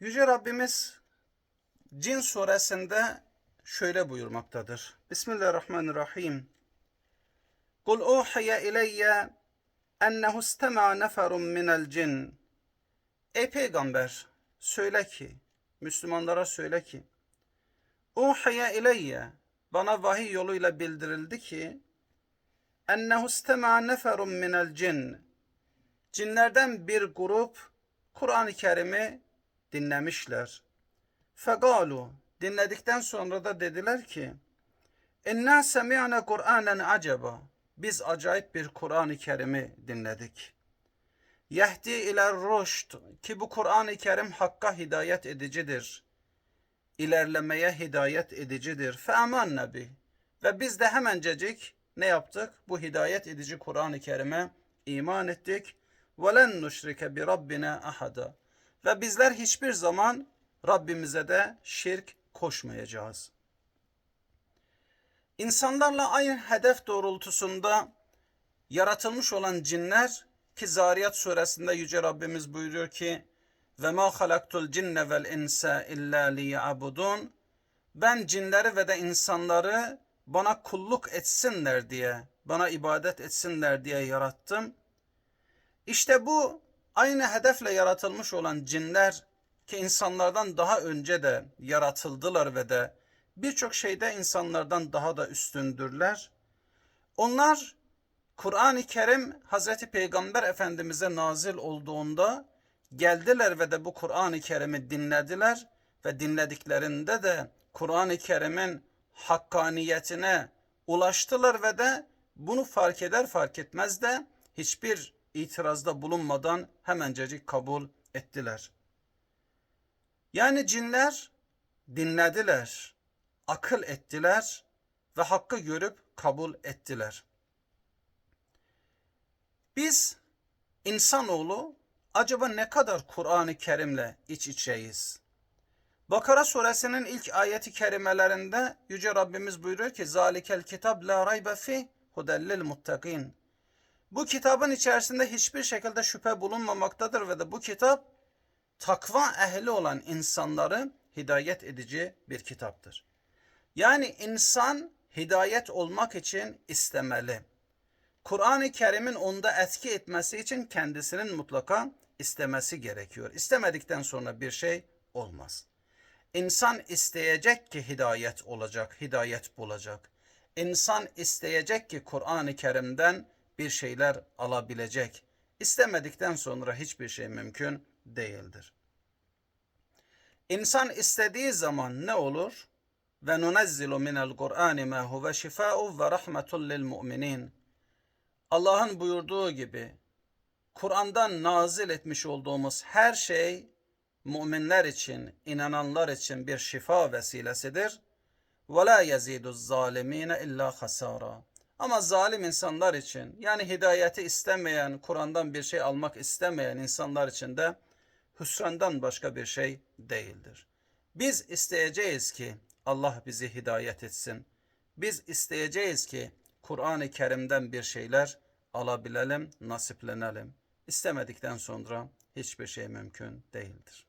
Yüce Rabbimiz Cin suresinde şöyle buyurmaktadır. Bismillahirrahmanirrahim. Kul uhiye ileyye ennehu istema'a neferun minel cin. Ey peygamber söyle ki, Müslümanlara söyle ki, uhiye ileyye bana vahiy yoluyla bildirildi ki ennehu istema'a neferun minel cin. Cinlerden bir grup Kur'an-ı Kerim'i dinlemişler. Fegalu dinledikten sonra da dediler ki İnna semi'ne Kur'anen acaba. Biz acayip bir Kur'an-ı Kerim'i dinledik. Yehdi iler roşt ki bu Kur'an-ı Kerim hakka hidayet edicidir. İlerlemeye hidayet edicidir. Fe aman nebi. Ve biz de hemencecik ne yaptık? Bu hidayet edici Kur'an-ı Kerim'e iman ettik. Ve len nuşrike bi rabbine ahada. Ve bizler hiçbir zaman Rabbimize de şirk koşmayacağız. İnsanlarla aynı hedef doğrultusunda yaratılmış olan cinler ki Zariyat suresinde Yüce Rabbimiz buyuruyor ki ve ma halaktul cinne vel insa illa liya'budun ben cinleri ve de insanları bana kulluk etsinler diye, bana ibadet etsinler diye yarattım. İşte bu aynı hedefle yaratılmış olan cinler ki insanlardan daha önce de yaratıldılar ve de birçok şeyde insanlardan daha da üstündürler. Onlar Kur'an-ı Kerim Hazreti Peygamber Efendimiz'e nazil olduğunda geldiler ve de bu Kur'an-ı Kerim'i dinlediler ve dinlediklerinde de Kur'an-ı Kerim'in hakkaniyetine ulaştılar ve de bunu fark eder fark etmez de hiçbir itirazda bulunmadan hemencecik kabul ettiler. Yani cinler dinlediler, akıl ettiler ve hakkı görüp kabul ettiler. Biz insanoğlu acaba ne kadar Kur'an-ı Kerim'le iç içeyiz? Bakara suresinin ilk ayeti kerimelerinde Yüce Rabbimiz buyuruyor ki Zalikel kitab la raybe fi hudellil muttakin. Bu kitabın içerisinde hiçbir şekilde şüphe bulunmamaktadır ve de bu kitap takva ehli olan insanları hidayet edici bir kitaptır. Yani insan hidayet olmak için istemeli. Kur'an-ı Kerim'in onda etki etmesi için kendisinin mutlaka istemesi gerekiyor. İstemedikten sonra bir şey olmaz. İnsan isteyecek ki hidayet olacak, hidayet bulacak. İnsan isteyecek ki Kur'an-ı Kerim'den bir şeyler alabilecek. İstemedikten sonra hiçbir şey mümkün değildir. İnsan istediği zaman ne olur? Ve nunezzilu minel Kur'ani ma huve şifa'u ve rahmetun lil mu'minin. Allah'ın buyurduğu gibi Kur'an'dan nazil etmiş olduğumuz her şey müminler için, inananlar için bir şifa vesilesidir. Ve la yezidu zalimine illa hasara. Ama zalim insanlar için yani hidayeti istemeyen, Kur'an'dan bir şey almak istemeyen insanlar için de hüsrandan başka bir şey değildir. Biz isteyeceğiz ki Allah bizi hidayet etsin. Biz isteyeceğiz ki Kur'an-ı Kerim'den bir şeyler alabilelim, nasiplenelim. İstemedikten sonra hiçbir şey mümkün değildir.